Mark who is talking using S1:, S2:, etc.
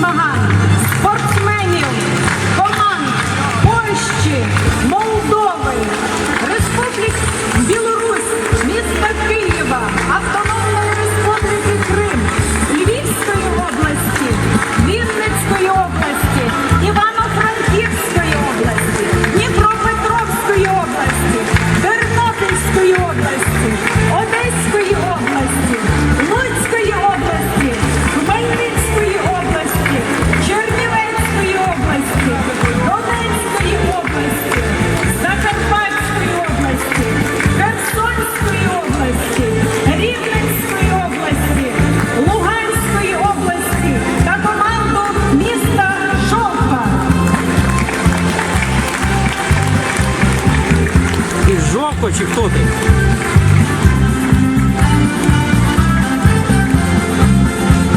S1: mahal. Славко чи хто ти?